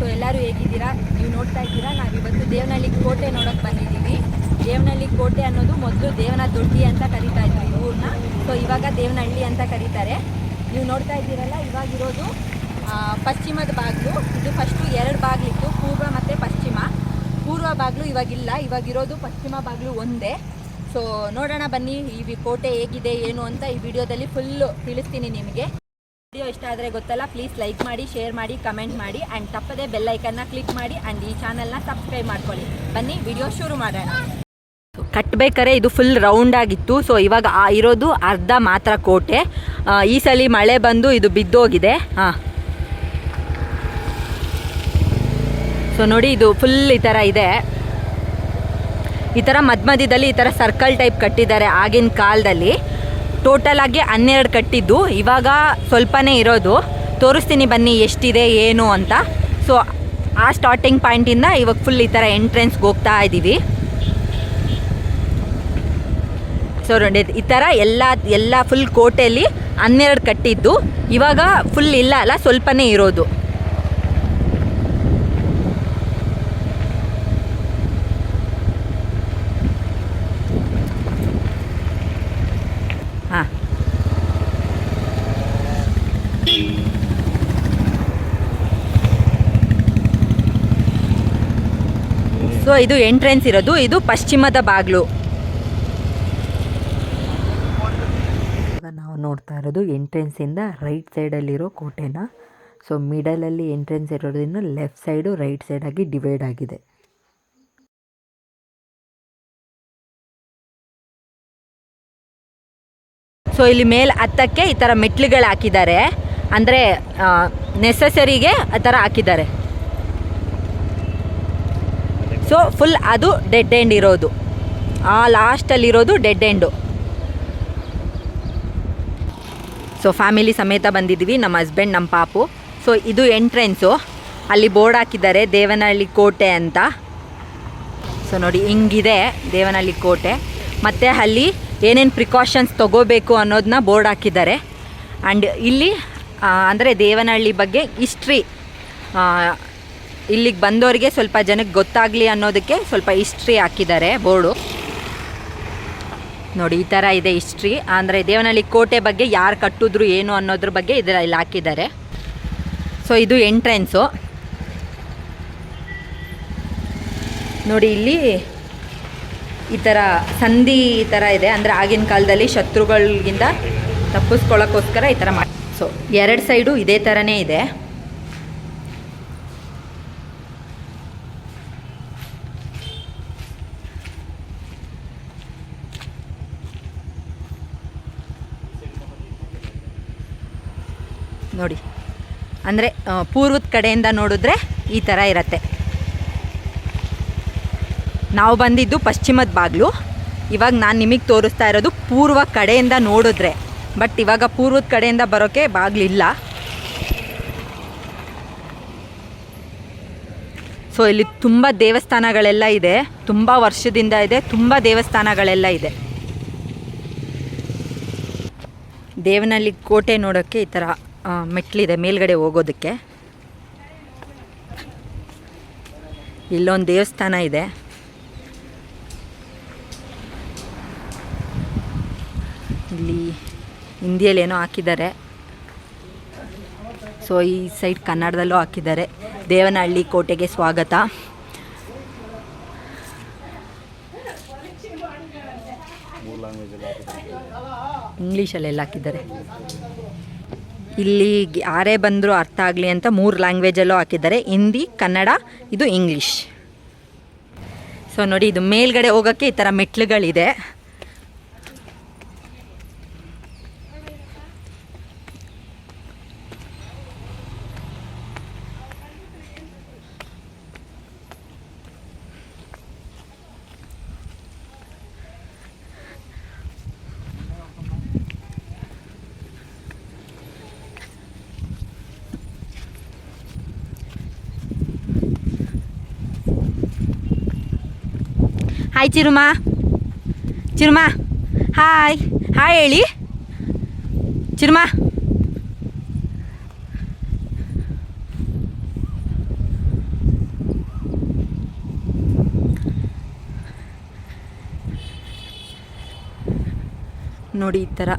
So ಎಲ್ಲರೂ ಹೇಗಿದ್ದೀರಾ? ನೀವು ನೋಡ್ತಾ ಇದ್ದೀರಾ? ನಾವಿವತ್ತು ದೇವನಹಳ್ಳಿ ಕೋಟೆ ನೋಡೋಕೆ ಬಂದಿದ್ದೀವಿ. ದೇವನಹಳ್ಳಿ ಕೋಟೆ ಅನ್ನೋದು ಮೊದಲು ದೇವನ ದೊಡ್ಡಿ ಅಂತ ಕರಿತಾ ಇದ್ರು ಈ ಊರನ್ನ ಸೊ ಇವಾಗ ದೇವನಹಳ್ಳಿ ಅಂತ ಕರೀತಾರೆ. ನೀವು ನೋಡ್ತಾ ಇದ್ದೀರಲ್ಲ ಇವಾಗಿರೋದು ಪಶ್ಚಿಮದ ಬಾಗಿಲು. ಇದು ಫಸ್ಟು ಎರಡು ಬಾಗಿಲಿತ್ತು, ಪೂರ್ವ ಮತ್ತು ಪಶ್ಚಿಮ. ಪೂರ್ವ ಬಾಗಿಲು ಇವಾಗಿಲ್ಲ, ಇವಾಗಿರೋದು ಪಶ್ಚಿಮ ಬಾಗಿಲು ಒಂದೇ. ಸೊ ನೋಡೋಣ ಬನ್ನಿ, ಈ ಕೋಟೆ ಹೇಗಿದೆ, ಏನು ಅಂತ ಈ ವಿಡಿಯೋದಲ್ಲಿ ಫುಲ್ಲು ತಿಳಿಸ್ತೀನಿ ನಿಮಗೆ. ವಿಡಿಯೋ ಇಷ್ಟ ಆದರೆ ಗೊತ್ತಲ್ಲ ಪ್ಲೀಸ್ ಲೈಕ್ ಮಾಡಿ ಶೇರ್ ಮಾಡಿ ಕಮೆಂಟ್ ಮಾಡಿ ಆ್ಯಂಡ್ ತಪ್ಪದೇ ಬೆಲ್ ಐಕನ್ನ ಕ್ಲಿಕ್ ಮಾಡಿ ಆ್ಯಂಡ್ ಈ ಚಾನಲ್ನ ಸಬ್ಸ್ಕ್ರೈಬ್ ಮಾಡ್ಕೊಳ್ಳಿ. ಬನ್ನಿ, ವಿಡಿಯೋ ಶುರು ಮಾಡೋಣ. ಕಟ್ಬೇಕಾರೆ ಇದು ಫುಲ್ ರೌಂಡ್ ಆಗಿತ್ತು. ಸೊ ಇವಾಗ ಇರೋದು ಅರ್ಧ ಮಾತ್ರ ಕೋಟೆ. ಈ ಸಲ ಮಳೆ ಬಂದು ಇದು ಬಿದ್ದೋಗಿದೆ. ಹಾಂ. ಸೊ ನೋಡಿ ಇದು ಫುಲ್ ಈ ಥರ ಇದೆ. ಈ ಥರ ಮಧ್ಯ ಮಧ್ಯದಲ್ಲಿ ಈ ಥರ ಸರ್ಕಲ್ ಟೈಪ್ ಕಟ್ಟಿದ್ದಾರೆ ಆಗಿನ ಕಾಲದಲ್ಲಿ. ಟೋಟಲ್ ಆಗಿ ಹನ್ನೆರಡು ಕಟ್ಟಿದ್ದು. ಇವಾಗ ಸ್ವಲ್ಪನೇ ಇರೋದು. ತೋರಿಸ್ತೀನಿ ಬನ್ನಿ ಎಷ್ಟಿದೆ, ಏನು ಅಂತ. ಸೊ ಆ ಸ್ಟಾರ್ಟಿಂಗ್ ಪಾಯಿಂಟಿಂದ ಇವಾಗ ಫುಲ್ ಈ ಥರ ಎಂಟ್ರೆನ್ಸ್ಗೆ ಹೋಗ್ತಾ ಇದ್ದೀವಿ ಸೊ ನೋಡಿ, ಈ ಥರ ಎಲ್ಲ ಎಲ್ಲ ಫುಲ್ ಕೋಟೆಯಲ್ಲಿ ಹನ್ನೆರಡು ಕಟ್ಟಿದ್ದು. ಇವಾಗ ಫುಲ್ ಇಲ್ಲ ಅಲ್ಲ, ಸ್ವಲ್ಪನೇ ಇರೋದು. ಸೊ ಇದು ಎಂಟ್ರೆನ್ಸ್ ಇರೋದು ಇದು ಪಶ್ಚಿಮದ ಬಾಗಿಲು. ನಾವು ನೋಡ್ತಾ ಇರೋದು ಎಂಟ್ರೆನ್ಸ್ ಇಂದ ರೈಟ್ ಸೈಡ್ ಸೈಡಲ್ಲಿರೋ ಕೋಟೆನ. ಸೊ ಮಿಡಲಲ್ಲಿ ಎಂಟ್ರೆನ್ಸ್ ಇರೋದ್ರಿಂದ ಲೆಫ್ಟ್ ಸೈಡ್ ರೈಟ್ ಸೈಡ್ ಆಗಿ ಡಿವೈಡ್ ಆಗಿದೆ. ಸೊ ಇಲ್ಲಿ ಮೇಲ್ ಹತ್ತಕ್ಕೆ ಈ ತರ ಮೆಟ್ಲುಗಳು ಹಾಕಿದ್ದಾರೆ. ಅಂದ್ರೆ ನೆಸಸರಿಗೆ ಆ ತರ ಹಾಕಿದ್ದಾರೆ. ಸೊ ಫುಲ್ ಅದು ಡೆಡ್ ಎಂಡ್ ಇರೋದು. ಆ ಲಾಸ್ಟಲ್ಲಿರೋದು ಡೆಡ್ ಎಂಡು ಸೊ ಫ್ಯಾಮಿಲಿ ಸಮೇತ ಬಂದಿದ್ದೀವಿ, ನಮ್ಮ ಹಸ್ಬೆಂಡ್ ನಮ್ಮ ಪಾಪು. ಸೊ ಇದು ಎಂಟ್ರೆನ್ಸು ಅಲ್ಲಿ ಬೋರ್ಡ್ ಹಾಕಿದ್ದಾರೆ, ದೇವನಹಳ್ಳಿ ಕೋಟೆ ಅಂತ. ಸೊ ನೋಡಿ ಹಿಂಗಿದೆ ದೇವನಹಳ್ಳಿ ಕೋಟೆ. ಮತ್ತು ಅಲ್ಲಿ ಏನೇನು ಪ್ರಿಕಾಷನ್ಸ್ ತೊಗೋಬೇಕು ಅನ್ನೋದನ್ನ ಬೋರ್ಡ್ ಹಾಕಿದ್ದಾರೆ. ಆ್ಯಂಡ್ ಇಲ್ಲಿ ಅಂದರೆ ದೇವನಹಳ್ಳಿ ಬಗ್ಗೆ ಹಿಸ್ಟ್ರಿ ಇಲ್ಲಿಗೆ ಬಂದವರಿಗೆ ಸ್ವಲ್ಪ ಜನಕ್ಕೆ ಗೊತ್ತಾಗಲಿ ಅನ್ನೋದಕ್ಕೆ ಸ್ವಲ್ಪ ಹಿಸ್ಟ್ರಿ ಹಾಕಿದ್ದಾರೆ ಬೋರ್ಡು. ನೋಡಿ, ಈ ಥರ ಇದೆ ಹಿಸ್ಟ್ರಿ ಅಂದರೆ ದೇವನಹಳ್ಳಿ ಕೋಟೆ ಬಗ್ಗೆ ಯಾರು ಕಟ್ಟಿದ್ರು ಏನು ಅನ್ನೋದ್ರ ಬಗ್ಗೆ ಇದರಲ್ಲಿ ಹಾಕಿದ್ದಾರೆ. ಸೊ ಇದು ಎಂಟ್ರೆನ್ಸು ನೋಡಿ, ಇಲ್ಲಿ ಈ ಥರ ಸಂಧಿ ಈ ಥರ ಇದೆ. ಅಂದರೆ ಆಗಿನ ಕಾಲದಲ್ಲಿ ಶತ್ರುಗಳಿಗಿಂತ ತಪ್ಪಿಸ್ಕೊಳ್ಳೋಕ್ಕೋಸ್ಕರ ಈ ಥರ ಮಾಡಿ. ಸೊ ಎರಡು ಸೈಡು ಇದೇ ಥರನೇ ಇದೆ. ನೋಡಿ. ಅಂದರೆ ಪೂರ್ವದ ಕಡೆಯಿಂದ ನೋಡಿದ್ರೆ ಈ ಥರ ಇರತ್ತೆ. ನಾವು ಬಂದಿದ್ದು ಪಶ್ಚಿಮದ ಬಾಗಿಲು. ಇವಾಗ ನಾನು ನಿಮಗೆ ತೋರಿಸ್ತಾ ಇರೋದು ಪೂರ್ವ ಕಡೆಯಿಂದ ನೋಡಿದ್ರೆ. ಬಟ್ ಇವಾಗ ಪೂರ್ವದ ಕಡೆಯಿಂದ ಬರೋಕ್ಕೆ ಬಾಗಿಲಿಲ್ಲ ಸೊ ಇಲ್ಲಿ ತುಂಬ ದೇವಸ್ಥಾನಗಳೆಲ್ಲ ಇದೆ. ತುಂಬ ವರ್ಷದಿಂದ ಇದೆ. ತುಂಬ ದೇವಸ್ಥಾನಗಳೆಲ್ಲ ಇದೆ. ದೇವನಹಳ್ಳಿ ಕೋಟೆ ನೋಡೋಕ್ಕೆ ಈ ಥರ ಮೆಟ್ಲಿದೆ ಮೇಲ್ಗಡೆ ಹೋಗೋದಕ್ಕೆ. ಇಲ್ಲೊಂದು ದೇವಸ್ಥಾನ ಇದೆ. ಇಲ್ಲಿ ಹಿಂದಿಯಲ್ಲಿ ಏನೋ ಹಾಕಿದ್ದಾರೆ. ಸೊ ಈ ಸೈಡ್ ಕನ್ನಡದಲ್ಲೂ ಹಾಕಿದ್ದಾರೆ. ದೇವನಹಳ್ಳಿ ಕೋಟೆಗೆ ಸ್ವಾಗತ. ಇಂಗ್ಲೀಷಲ್ಲೆಲ್ಲ ಹಾಕಿದ್ದಾರೆ. ಇಲ್ಲಿ ಯಾರೇ ಬಂದರೂ ಅರ್ಥ ಆಗಲಿ ಅಂತ ಮೂರು ಲ್ಯಾಂಗ್ವೇಜಲ್ಲೂ ಹಾಕಿದ್ದಾರೆ. ಹಿಂದಿ, ಕನ್ನಡ, ಇದು ಇಂಗ್ಲೀಷ್ ಸೊ ನೋಡಿ, ಇದು ಮೇಲ್ಗಡೆ ಹೋಗೋಕ್ಕೆ ಈ ಥರ ಮೆಟ್ಲುಗಳಿದೆ. Hi Chiruma Chiruma hi hi ಹೇಳಿ ಚಿರುಮ ನೋಡಿ, ಈ ಥರ.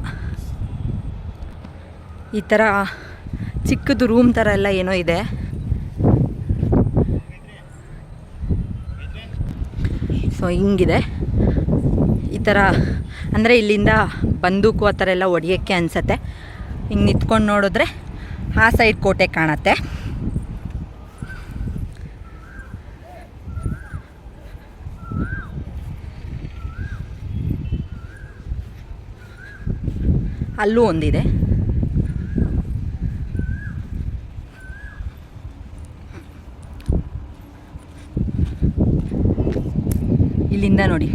ಈ ಥರ ಚಿಕ್ಕದು ರೂಮ್ ಥರ ಎಲ್ಲ ಏನೋ ಇದೆ. ಸೊ, ಹಿಂಗಿದೆ. ಈ ಥರ ಅಂದರೆ ಇಲ್ಲಿಂದ ಬಂದೂಕು ಆ ಥರ ಎಲ್ಲ ಹೊಡಿಯೋಕ್ಕೆ ಅನಿಸತ್ತೆ. ಹಿಂಗೆ ನಿಂತ್ಕೊಂಡು ನೋಡಿದ್ರೆ ಆ ಸೈಡ್ ಕೋಟೆ ಕಾಣತ್ತೆ. ಅಲ್ಲೂ ಒಂದಿದೆ. ಇಲ್ಲಿಂದ ನೋಡಿ.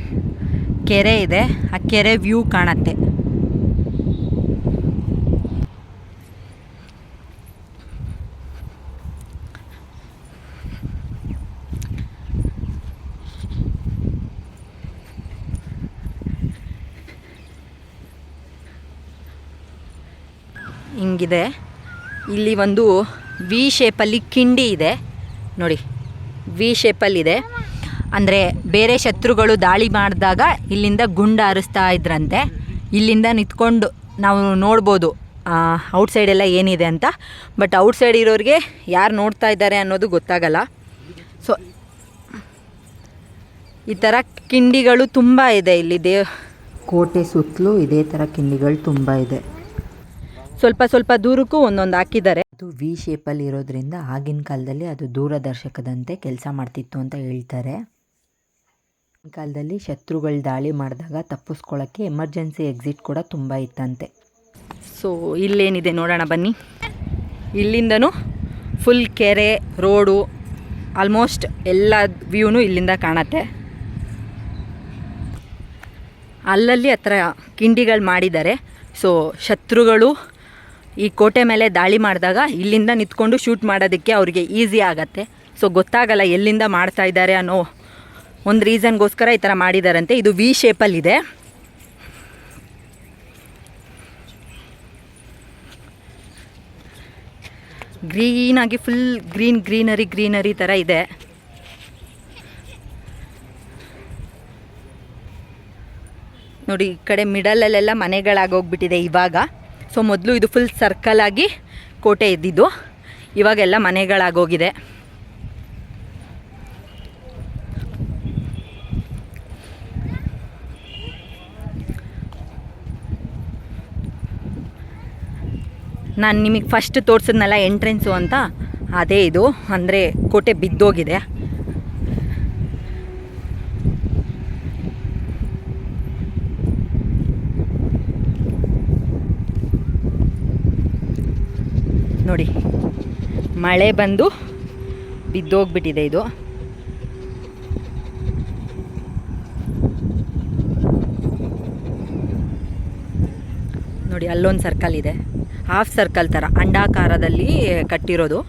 ಕೆರೆ ಇದೆ. ಆ ಕೆರೆ ವ್ಯೂ ಕಾಣತ್ತೆ. ಹಿಂಗಿದೆ. ಇಲ್ಲಿ ಒಂದು ವಿ ಶೇಪಲ್ಲಿ ಕಿಂಡಿ ಇದೆ. ನೋಡಿ. ವಿ ಶೇಪಲ್ಲಿದೆ ಅಂದರೆ ಬೇರೆ ಶತ್ರುಗಳು ದಾಳಿ ಮಾಡಿದಾಗ ಇಲ್ಲಿಂದ ಗುಂಡು ಹಾರಿಸ್ತಾ ಇದ್ರಂತೆ. ಇಲ್ಲಿಂದ ನಿಂತ್ಕೊಂಡು ನಾವು ನೋಡ್ಬೋದು ಔಟ್ಸೈಡ್ ಎಲ್ಲ ಏನಿದೆ ಅಂತ. ಬಟ್ ಔಟ್ಸೈಡ್ ಇರೋರಿಗೆ ಯಾರು ನೋಡ್ತಾ ಇದ್ದಾರೆ ಅನ್ನೋದು ಗೊತ್ತಾಗಲ್ಲ. ಸೊ ಈ ಥರ ಕಿಂಡಿಗಳು ತುಂಬ ಇದೆ ಇಲ್ಲಿ ದೇ ಕೋಟೆ ಸುತ್ತಲೂ ಇದೇ ಥರ ಕಿಂಡಿಗಳು ತುಂಬ ಇದೆ. ಸ್ವಲ್ಪ ಸ್ವಲ್ಪ ದೂರಕ್ಕೂ ಒಂದೊಂದು ಹಾಕಿದ್ದಾರೆ. ಅದು ವಿ ಶೇಪಲ್ಲಿ ಇರೋದ್ರಿಂದ ಆಗಿನ ಕಾಲದಲ್ಲಿ ಅದು ದೂರದರ್ಶಕದಂತೆ ಕೆಲಸ ಮಾಡ್ತಿತ್ತು ಅಂತ ಹೇಳ್ತಾರೆ. ಕಾಲದಲ್ಲಿ ಶತ್ರುಗಳು ದಾಳಿ ಮಾಡಿದಾಗ ತಪ್ಪಿಸ್ಕೊಳ್ಳೋಕ್ಕೆ ಎಮರ್ಜೆನ್ಸಿ ಎಕ್ಸಿಟ್ ಕೂಡ ತುಂಬ ಇತ್ತಂತೆ. ಸೊ, ಇಲ್ಲೇನಿದೆ ನೋಡೋಣ ಬನ್ನಿ. ಇಲ್ಲಿಂದನೂ ಫುಲ್ ಕೆರೆ, ರೋಡು, ಆಲ್ಮೋಸ್ಟ್ ಎಲ್ಲ ವ್ಯೂನು ಇಲ್ಲಿಂದ ಕಾಣತ್ತೆ. ಅಲ್ಲಲ್ಲಿ ಹತ್ರ ಕಿಂಡಿಗಳು ಮಾಡಿದ್ದಾರೆ. ಸೊ, ಶತ್ರುಗಳು ಈ ಕೋಟೆ ಮೇಲೆ ದಾಳಿ ಮಾಡಿದಾಗ ಇಲ್ಲಿಂದ ನಿಂತ್ಕೊಂಡು ಶೂಟ್ ಮಾಡೋದಕ್ಕೆ ಅವ್ರಿಗೆ ಈಸಿ ಆಗತ್ತೆ. ಸೊ, ಗೊತ್ತಾಗಲ್ಲ ಎಲ್ಲಿಂದ ಮಾಡ್ತಾ ಇದ್ದಾರೆ ಅನ್ನೋ ಒಂದು ರೀಸನ್ಗೋಸ್ಕರ ಈ ಥರ ಮಾಡಿದಾರಂತೆ. ಇದು ವಿ ಶೇಪಲ್ಲಿದೆ ಗ್ರೀನಾಗಿ ಫುಲ್ ಗ್ರೀನ್ ಗ್ರೀನರಿ ಗ್ರೀನರಿ ಥರ ಇದೆ. ನೋಡಿ, ಈ ಕಡೆ ಮಿಡಲಲ್ಲೆಲ್ಲ ಮನೆಗಳಾಗೋಗ್ಬಿಟ್ಟಿದೆ ಇವಾಗ. ಸೊ ಮೊದಲು ಇದು ಫುಲ್ ಸರ್ಕಲ್ ಆಗಿ ಕೋಟೆ ಇದ್ದಿದ್ದು. ಇವಾಗೆಲ್ಲ ಮನೆಗಳಾಗೋಗಿದೆ. ನಾನು ನಿಮಗೆ ಫಸ್ಟ್ ತೋರಿಸಿದ್ನಲ್ಲ ಎಂಟ್ರೆನ್ಸು ಅಂತ? ಅದೇ ಇದು. ಅಂದರೆ ಕೋಟೆ ಬಿದ್ದೋಗಿದೆ. ನೋಡಿ, ಮಳೆ ಬಂದು ಬಿದ್ದೋಗ್ಬಿಟ್ಟಿದೆ ಇದು. ನೋಡಿ, ಅಲ್ಲೊಂದು ಸರ್ಕಲ್ ಇದೆ. ಹಾಫ್ ಸರ್ಕಲ್ ಥರ ಅಂಡಾಕಾರದಲ್ಲಿ ಕಟ್ಟಿರೋದು.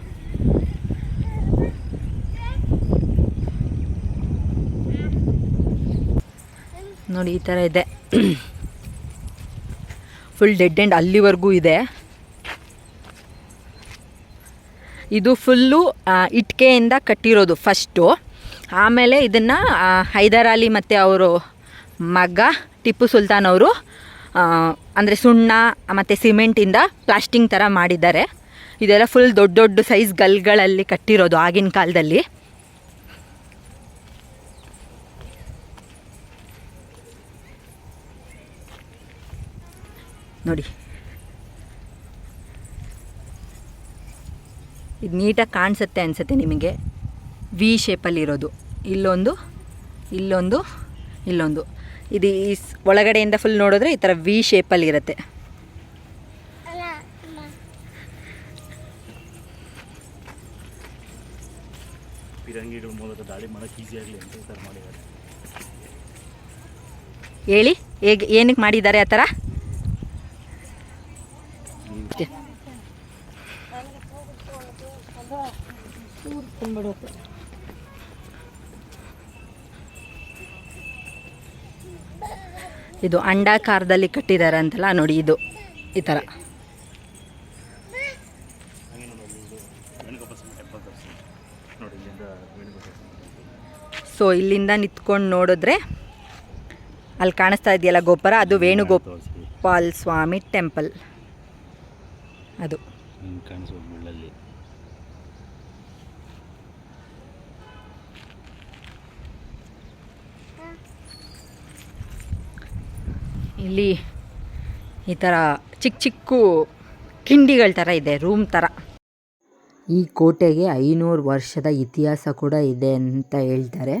ನೋಡಿ, ಈ ಥರ ಇದೆ. ಫುಲ್ ಡೆಡ್ ಎಂಡ್ ಅಲ್ಲಿವರೆಗೂ ಇದೆ. ಇದು ಫುಲ್ಲು ಇಟ್ಕೆಯಿಂದ ಕಟ್ಟಿರೋದು ಫಸ್ಟು ಆಮೇಲೆ ಇದನ್ನು ಹೈದರಾಲಿ ಮತ್ತು ಅವರು ಮಗ ಟಿಪ್ಪು ಸುಲ್ತಾನ್ ಅವರು ಅಂದರೆ ಸುಣ್ಣ, ಮತ್ತು ಸಿಮೆಂಟಿಂದ ಪ್ಲಾಸ್ಟಿಂಗ್ ಥರ ಮಾಡಿದ್ದಾರೆ. ಇದೆಲ್ಲ ಫುಲ್ ದೊಡ್ಡ ದೊಡ್ಡ ಸೈಜ್ ಗಲ್ಗಳಲ್ಲಿ ಕಟ್ಟಿರೋದು ಆಗಿನ ಕಾಲದಲ್ಲಿ. ನೋಡಿ. ಇದು ನೀಟಾಗಿ ಕಾಣಿಸುತ್ತೆ ಅನಿಸುತ್ತೆ ನಿಮಗೆ. ವಿ ಶೇಪಲ್ಲಿರೋದು ಇಲ್ಲೊಂದು ಇಲ್ಲೊಂದು ಇಲ್ಲೊಂದು. ಇದು ಈ ಸ್- ಒಳಗಡೆಯಿಂದ ಫುಲ್ ನೋಡಿದ್ರೆ ಈ ಥರ ವಿ ಶೇಪಲ್ಲಿ ಇರುತ್ತೆ. ಫಿರಂಗಿಗಳ ಮೂಲಕ ದಾಳಿ ಮಾಡೋಕ್ಕೆ ಈಸಿ ಆಗಲಿ ಅಂತ ಈ ಥರ ಮಾಡಿದ್ದಾರೆ. ಹೇಳಿ ಹೇಗೆ ಏನಕ್ಕೆ ಮಾಡಿದ್ದಾರೆ ಆ ಥರ? ಇದು ಅಂಡಾಕಾರದಲ್ಲಿ ಕಟ್ಟಿದ್ದಾರೆ ಅಂತಲ್ಲ ನೋಡಿ ಇದು ಈ ಥರ ಸೊ ಇಲ್ಲಿಂದ ನಿಂತ್ಕೊಂಡು ನೋಡಿದ್ರೆ ಅಲ್ಲಿ ಕಾಣಿಸ್ತಾ ಇದೆಯಲ್ಲ ಗೋಪುರ? ಅದು ವೇಣುಗೋಪಾಲ್ ಸ್ವಾಮಿ ಟೆಂಪಲ್. ಅದು. ಇಲ್ಲಿ ಈ ಥರ ಚಿಕ್ಕ ಚಿಕ್ಕ ಕಿಂಡಿಗಳ ಥರ ಇದೆ, ರೂಮ್ ಥರ ಈ ಕೋಟೆಗೆ ಐನೂರು ವರ್ಷದ ಇತಿಹಾಸ ಕೂಡ ಇದೆ ಅಂತ ಹೇಳ್ತಾರೆ.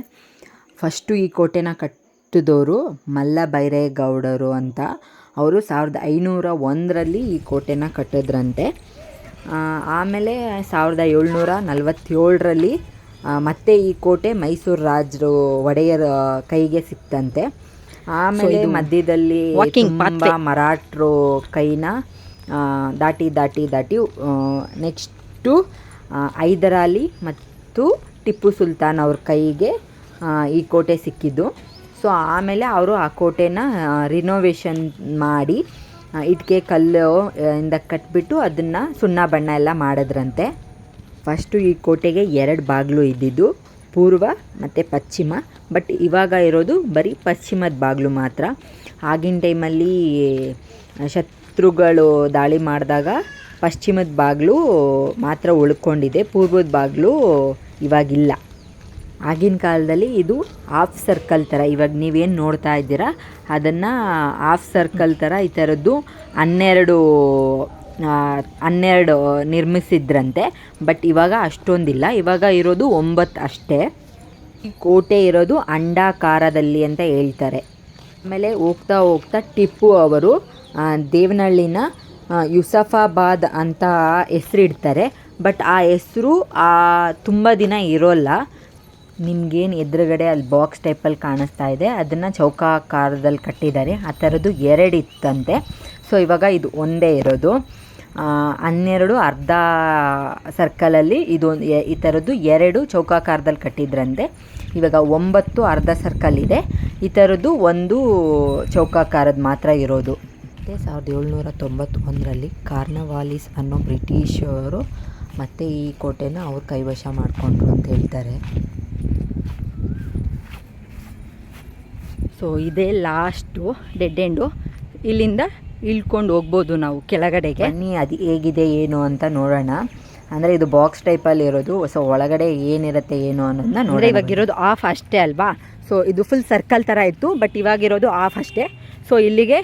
ಫಸ್ಟು ಈ ಕೋಟೆನ ಕಟ್ಟಿದವರು ಮಲ್ಲ ಬೈರೇಗೌಡರು ಅಂತ. ಅವರು ಸಾವಿರದ ಐನೂರ ಒಂದರಲ್ಲಿ ಈ ಕೋಟೆನ ಕಟ್ಟಿದ್ರಂತೆ. ಆಮೇಲೆ ಸಾವಿರದ ಏಳ್ನೂರ ನಲವತ್ತೇಳರಲ್ಲಿ ಮತ್ತೆ ಈ ಕೋಟೆ ಮೈಸೂರು ರಾಜರು ಒಡೆಯರ ಕೈಗೆ ಸಿಕ್ತಂತೆ. ಆಮೇಲೆ ಮಧ್ಯದಲ್ಲಿ ತುಂಬಾ ಮರಾಠರು ಕೈನ ದಾಟಿ ದಾಟಿ ದಾಟಿ ನೆಕ್ಸ್ಟು ಹೈದರಾಲಿ ಮತ್ತು ಟಿಪ್ಪು ಸುಲ್ತಾನ್ ಅವ್ರ ಕೈಗೆ ಈ ಕೋಟೆ ಸಿಕ್ಕಿದ್ದು. ಸೊ ಆಮೇಲೆ ಅವರು ಆ ಕೋಟೆನ ರಿನೋವೇಷನ್ ಮಾಡಿ ಇಟ್ಕೆ ಕಲ್ಲು ಇಂದ ಕಟ್ಬಿಟ್ಟು ಅದನ್ನು ಸುಣ್ಣ ಬಣ್ಣ ಎಲ್ಲ ಮಾಡಿದ್ರಂತೆ. ಫಸ್ಟು ಈ ಕೋಟೆಗೆ ಎರಡು ಬಾಗಿಲು ಇದ್ದಿದ್ದು. ಪೂರ್ವ ಮತ್ತು ಪಶ್ಚಿಮ ಬಟ್ ಇವಾಗ ಇರೋದು ಬರೀ ಪಶ್ಚಿಮದ ಬಾಗಿಲು ಮಾತ್ರ. ಆಗಿನ ಟೈಮಲ್ಲಿ ಶತ್ರುಗಳು ದಾಳಿ ಮಾಡಿದಾಗ ಪಶ್ಚಿಮದ ಬಾಗಿಲು ಮಾತ್ರ ಉಳ್ಕೊಂಡಿದೆ, ಪೂರ್ವದ ಬಾಗಿಲು ಇವಾಗಿಲ್ಲ. ಆಗಿನ ಕಾಲದಲ್ಲಿ ಇದು ಹಾಫ್ ಸರ್ಕಲ್ ಥರ ಇವಾಗ ನೀವೇನು ನೋಡ್ತಾ ಇದ್ದೀರಾ, ಅದನ್ನು ಹಾಫ್ ಸರ್ಕಲ್ ಥರ ಈ ಥರದ್ದು ಹನ್ನೆರಡು ಹನ್ನೆರಡು ನಿರ್ಮಿಸಿದ್ರಂತೆ ಬಟ್ ಇವಾಗ ಅಷ್ಟೊಂದಿಲ್ಲ. ಇವಾಗ ಇರೋದು ಒಂಬತ್ತು ಅಷ್ಟೇ. ಈ ಕೋಟೆ ಇರೋದು ಅಂಡಾಕಾರದಲ್ಲಿ ಅಂತ ಹೇಳ್ತಾರೆ. ಆಮೇಲೆ ಹೋಗ್ತಾ ಹೋಗ್ತಾ ಟಿಪ್ಪು ಅವರು ಆ, ದೇವನಹಳ್ಳಿನ ಆ, ಯುಸಫಾಬಾದ್ ಅಂತ ಹೆಸರಿಡ್ತಾರೆ. ಬಟ್ ಆ ಹೆಸರು ತುಂಬ ದಿನ ಇರೋಲ್ಲ. ನಿಮಗೇನು ಎದುರುಗಡೆ ಅಲ್ಲಿ ಬಾಕ್ಸ್ ಟೈಪಲ್ಲಿ ಕಾಣಿಸ್ತಾ ಇದೆ. ಅದನ್ನು ಚೌಕಾಕಾರದಲ್ಲಿ ಕಟ್ಟಿದ್ದಾರೆ. ಆ ಥರದ್ದು ಎರಡಿತ್ತಂತೆ. ಸೊ ಇವಾಗ ಇದು ಒಂದೇ ಇರೋದು. ಆ, ಹನ್ನೆರಡು ಅರ್ಧ ಸರ್ಕಲಲ್ಲಿ ಇದೊಂದು ಈ ಥರದ್ದು ಎರಡು ಚೌಕಾಕಾರದಲ್ಲಿ ಕಟ್ಟಿದ್ರಂತೆ. ಇವಾಗ ಒಂಬತ್ತು ಅರ್ಧ ಸರ್ಕಲ್ ಇದೆ ಈ ಥರದ್ದು ಒಂದು ಚೌಕಾಕಾರದ ಮಾತ್ರ ಇರೋದು. ಮತ್ತು ಸಾವಿರದ ಏಳ್ನೂರ ತೊಂಬತ್ತೊಂದರಲ್ಲಿ ಕಾರ್ನವಾಲಿಸ್ ಅನ್ನೋ ಬ್ರಿಟಿಷರು ಮತ್ತು ಈ ಕೋಟೆನ ಅವ್ರು ಕೈವಶ ಮಾಡಿಕೊಂಡ್ರು ಅಂತ ಹೇಳ್ತಾರೆ. ಸೊ ಇದೇ ಲಾಸ್ಟು ಡೆಡ್ ಎಂಡು ಇಲ್ಲಿಂದ ಇಳ್ಕೊಂಡು ಹೋಗ್ಬೋದು ನಾವು ಕೆಳಗಡೆಗೆ. ಬನ್ನಿ ಅದು ಹೇಗಿದೆ ಏನು ಅಂತ ನೋಡೋಣ. ಅಂದರೆ ಇದು ಬಾಕ್ಸ್ ಟೈಪಲ್ಲಿ ಇರೋದು ಸೊ ಒಳಗಡೆ ಏನಿರುತ್ತೆ ಏನು ಅನ್ನೋದನ್ನ ನೋಡಿ ಇವಾಗ ಇರೋದು ಆಫ್ ಅಷ್ಟೇ ಅಲ್ವಾ? ಸೊ ಇದು ಫುಲ್ ಸರ್ಕಲ್ ಥರ ಇತ್ತು ಬಟ್ ಇವಾಗಿರೋದು ಆಫ್ ಅಷ್ಟೇ. ಸೊ ಇಲ್ಲಿಗೆ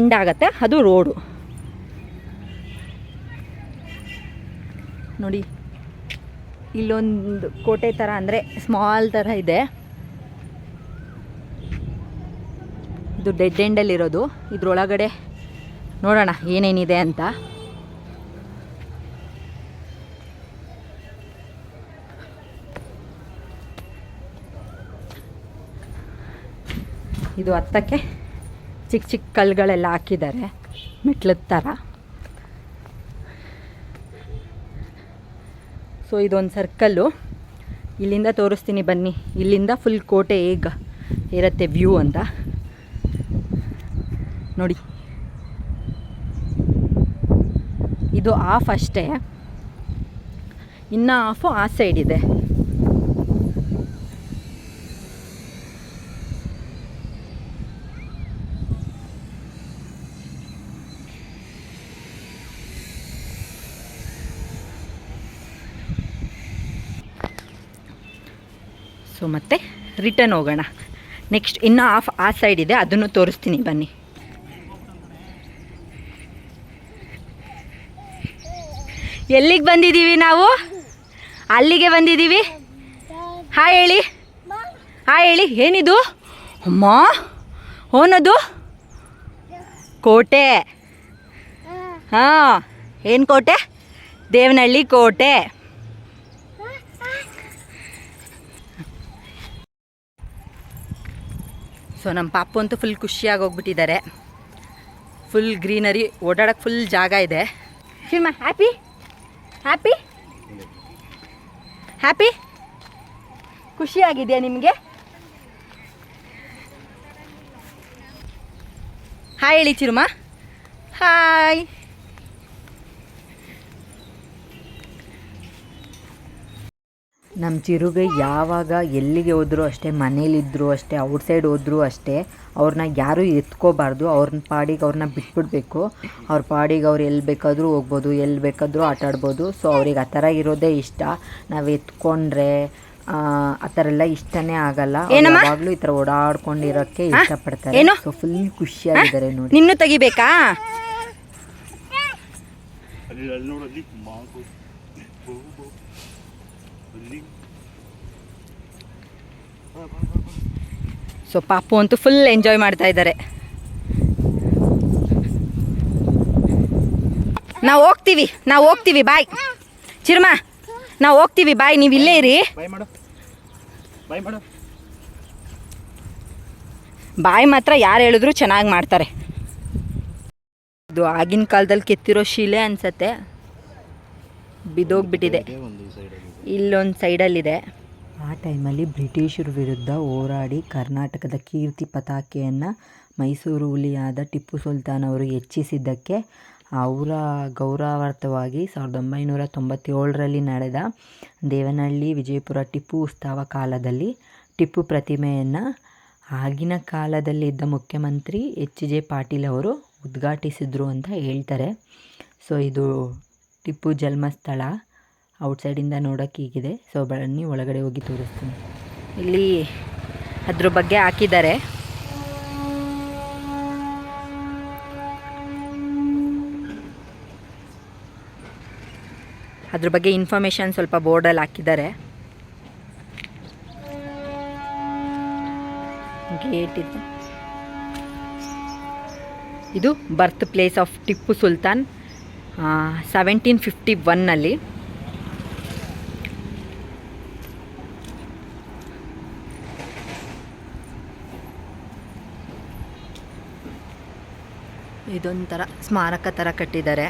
ಎಂಡ್ ಆಗುತ್ತೆ ಅದು ರೋಡು ನೋಡಿ ಇಲ್ಲೊಂದು ಕೋಟೆ ಥರ ಅಂದರೆ ಸ್ಮಾಲ್ ಥರ ಇದೆ. ಇದು ಡೆಡ್ ಎಂಡಲ್ಲಿರೋದು ಇದ್ರೊಳಗಡೆ ನೋಡೋಣ ಏನೇನಿದೆ ಅಂತ. ಇದು ಹತ್ತಕ್ಕೆ ಚಿಕ್ಕ ಚಿಕ್ಕ ಕಲ್ಲುಗಳೆಲ್ಲ ಹಾಕಿದ್ದಾರೆ. ಮೆಟ್ಲದ ಥರ ಸೊ ಇದೊಂದು ಸರ್ಕಲ್ಲು ಇಲ್ಲಿಂದ ತೋರಿಸ್ತೀನಿ ಬನ್ನಿ. ಇಲ್ಲಿಂದ ಫುಲ್ ಕೋಟೆ ಹೇಗೆ ಇರುತ್ತೆ ವ್ಯೂ ಅಂತ. ನೋಡಿ. ಇದು ಆಫ್ ಅಷ್ಟೇ. ಇನ್ನು ಆಫು ಆ ಸೈಡ್ ಇದೆ. ಸೊ ಮತ್ತೆ ರಿಟರ್ನ್ ಹೋಗೋಣ. ನೆಕ್ಸ್ಟ್ ಇನ್ನು ಆಫ್ ಆ ಸೈಡ್ ಇದೆ. ಅದನ್ನು ತೋರಿಸ್ತೀನಿ, ಬನ್ನಿ. ಎಲ್ಲಿಗೆ ಬಂದಿದ್ದೀವಿ ನಾವು? ಅಲ್ಲಿಗೆ ಬಂದಿದ್ದೀವಿ? ಹಾಯ್ ಹೇಳಿ. ಹಾಯ್ ಹೇಳಿ. ಏನಿದು? ಅಮ್ಮ, ಓನದು? ಕೋಟೆ. ಹಾಂ, ಏನು ಕೋಟೆ? ದೇವನಹಳ್ಳಿ ಕೋಟೆ. ಸೊ ನಮ್ಮ ಪಾಪು ಅಂತೂ ಫುಲ್ ಖುಷಿಯಾಗಿ ಹೋಗ್ಬಿಟ್ಟಿದ್ದಾರೆ. ಫುಲ್ ಗ್ರೀನರಿ ಓಡಾಡೋಕ್ಕೆ ಫುಲ್ ಜಾಗ ಇದೆ. ಹ್ಯಾಪಿ ಹ್ಯಾಪಿ ಹ್ಯಾಪಿ ಖುಷಿಯಾಗಿದೆಯಾ ನಿಮಗೆ? ಹಾಯ್ ಹೇಳಿ ಚಿರುಮಾ. ಹಾಯ್ ನಮ್ಮ ಚಿರುಗೆ ಯಾವಾಗ ಎಲ್ಲಿಗೆ ಹೋದರೂ ಅಷ್ಟೇ ಮನೇಲಿದ್ದರೂ ಅಷ್ಟೇ ಔಟ್ಸೈಡ್ ಹೋದರೂ ಅಷ್ಟೇ ಅವ್ರನ್ನ ಯಾರೂ ಎತ್ಕೋಬಾರ್ದು. ಅವ್ರನ್ನ ಪಾಡಿಗೆ ಅವ್ರನ್ನ ಬಿಟ್ಬಿಡ್ಬೇಕು. ಅವ್ರ ಪಾಡಿಗೆ ಅವ್ರು ಎಲ್ಲಿ ಬೇಕಾದರೂ ಹೋಗ್ಬೋದು ಎಲ್ಲಿ ಬೇಕಾದರೂ ಆಟಾಡ್ಬೋದು ಸೊ ಅವ್ರಿಗೆ ಆ ಥರ ಇರೋದೇ ಇಷ್ಟ. ನಾವು ಎತ್ಕೊಂಡ್ರೆ ಆ ಥರ ಎಲ್ಲ ಇಷ್ಟನೇ ಆಗಲ್ಲ. ಅವ್ರು ಯಾವಾಗಲೂ ಈ ಥರ ಓಡಾಡ್ಕೊಂಡಿರೋಕ್ಕೆ ಇಷ್ಟಪಡ್ತಾರೆ? ಸೊ ಫುಲ್ ಖುಷಿಯಾಗಿದ್ದಾರೆ ನೋಡಿ. ನಿನ್ನೂ ತೆಗಿಬೇಕಾ ಅಲ್ಲಿ ಅಲ್ಲಿ ನೋಡು ಅಲ್ಲಿ ಮಾಗು ಹೋಗು, ಹೋಗು. ಅಲ್ಲಿ ಸೊ ಪಾಪು ಅಂತೂ ಫುಲ್ ಎಂಜಾಯ್ ಮಾಡ್ತಾ ಇದ್ದಾರೆ. ನಾವು ಹೋಗ್ತೀವಿ ನಾವು ಹೋಗ್ತೀವಿ ಬಾಯ್ ಚಿರ್ಮ ನಾವು ಹೋಗ್ತೀವಿ ಬಾಯ್ ನೀವು ಇಲ್ಲೇ ಇರಿ. ಬಾಯ್ ಮಾತ್ರ ಯಾರು ಹೇಳಿದ್ರು ಚೆನ್ನಾಗಿ ಮಾಡ್ತಾರೆ. ಇದು ಆಗಿನ ಕಾಲದಲ್ಲಿ ಕೆತ್ತಿರೋ ಶಿಲೆ ಅನ್ಸತ್ತೆ. ಸೈಡಲ್ಲಿ ಇಲ್ಲೊಂದು ಸೈಡಲ್ಲಿದೆ ಆ ಟೈಮಲ್ಲಿ ಬ್ರಿಟಿಷರ ವಿರುದ್ಧ ಹೋರಾಡಿ ಕರ್ನಾಟಕದ ಕೀರ್ತಿ ಪತಾಕೆಯನ್ನು ಮೈಸೂರು ಹುಲಿಯಾದ ಟಿಪ್ಪು ಸುಲ್ತಾನ್ ಅವರು ಹೆಚ್ಚಿಸಿದ್ದಕ್ಕೆ ಅವರ ಗೌರವಾರ್ಥವಾಗಿ ಸಾವಿರದ ಒಂಬೈನೂರ ತೊಂಬತ್ತೇಳರಲ್ಲಿ ನಡೆದ ದೇವನಹಳ್ಳಿ ವಿಜಯಪುರ ಟಿಪ್ಪು ಉತ್ಸವ ಕಾಲದಲ್ಲಿ ಟಿಪ್ಪು ಪ್ರತಿಮೆಯನ್ನು ಆಗಿನ ಕಾಲದಲ್ಲಿದ್ದ ಮುಖ್ಯಮಂತ್ರಿ ಎಚ್ ಜೆ ಪಾಟೀಲ್ ಅವರು ಉದ್ಘಾಟಿಸಿದರು ಅಂತ ಹೇಳ್ತಾರೆ. ಸೊ, ಇದು ಟಿಪ್ಪು ಜನ್ಮಸ್ಥಳ. ಔಟ್ಸೈಡಿಂದ ನೋಡೋಕ್ಕೆ ಹೀಗಿದೆ. ಸೊ ಬನ್ನಿ, ಒಳಗಡೆ ಹೋಗಿ ತೋರಿಸ್ತೀನಿ. ಇಲ್ಲಿ ಅದ್ರ ಬಗ್ಗೆ ಹಾಕಿದ್ದಾರೆ. ಅದ್ರ ಬಗ್ಗೆ ಇನ್ಫಾರ್ಮೇಷನ್ ಸ್ವಲ್ಪ ಬೋರ್ಡಲ್ಲಿ ಹಾಕಿದ್ದಾರೆ. ಗೇಟ್ ಇದೆ. ಇದು birth place of Tipu Sultan seventeen fifty ಒನ್ನಲ್ಲಿ ಇದೊಂಥರ ಸ್ಮಾರಕ ಥರ ಕಟ್ಟಿದ್ದಾರೆ.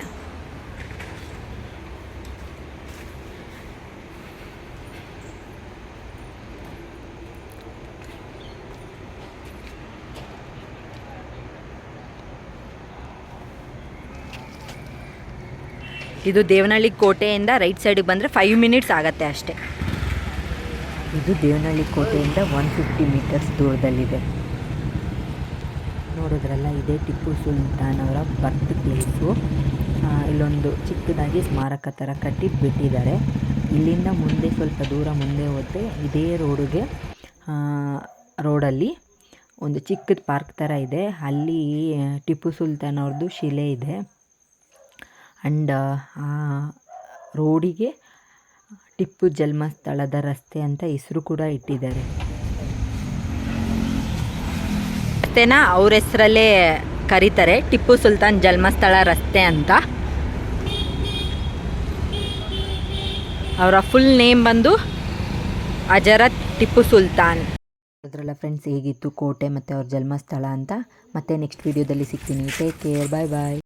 ಇದು ದೇವನಹಳ್ಳಿ ಕೋಟೆಯಿಂದ ರೈಟ್ ಸೈಡಿಗೆ ಬಂದರೆ ಫೈವ್ ಮಿನಿಟ್ಸ್ ಆಗತ್ತೆ ಅಷ್ಟೇ. ಇದು ದೇವನಹಳ್ಳಿ ಕೋಟೆಯಿಂದ ಒನ್ ಫಿಫ್ಟಿ ಮೀಟರ್ಸ್ ದೂರದಲ್ಲಿದೆ. ನೋಡಿದ್ರಲ್ಲ ಇದೇ ಟಿಪ್ಪು ಸುಲ್ತಾನ್ ಅವರ ಬರ್ತ್ ಪ್ಲೇಸು ಇಲ್ಲೊಂದು ಚಿಕ್ಕದಾಗಿ ಸ್ಮಾರಕ ಥರ ಕಟ್ಟಿ ಬಿಟ್ಟಿದ್ದಾರೆ. ಇಲ್ಲಿಂದ ಮುಂದೆ ಸ್ವಲ್ಪ ದೂರ ಮುಂದೆ ಹೋದರೆ ಇದೇ ರೋಡಿಗೆ ರೋಡಲ್ಲಿ ಒಂದು ಚಿಕ್ಕದ ಪಾರ್ಕ್ ಥರ ಇದೆ. ಅಲ್ಲಿ ಟಿಪ್ಪು ಸುಲ್ತಾನ್ ಅವ್ರದ್ದು ಶಿಲೆ ಇದೆ. ಆ್ಯಂಡ್ ಆ ರೋಡಿಗೆ ಟಿಪ್ಪು ಜನ್ಮಸ್ಥಳದ ರಸ್ತೆ ಅಂತ ಹೆಸರು ಕೂಡ ಇಟ್ಟಿದ್ದಾರೆ. ರಸ್ತೆನ ಅವ್ರ ಹೆಸರಲ್ಲೇ ಕರೀತಾರೆ. ಟಿಪ್ಪು ಸುಲ್ತಾನ್ ಜನ್ಮಸ್ಥಳ ರಸ್ತೆ ಅಂತ. ಅವರ ಫುಲ್ ನೇಮ್ ಬಂದು ಅಜರತ್ ಟಿಪ್ಪು ಸುಲ್ತಾನ್. ಅದರಲ್ಲ ಫ್ರೆಂಡ್ಸ್ ಹೇಗಿತ್ತು ಕೋಟೆ ಮತ್ತು ಅವ್ರ ಜನ್ಮಸ್ಥಳ ಅಂತ ಮತ್ತೆ ನೆಕ್ಸ್ಟ್ ವೀಡಿಯೋದಲ್ಲಿ ಸಿಗ್ತೀನಿ. ಟೇಕ್ ಕೇರ್ ಬಾಯ್ ಬಾಯ್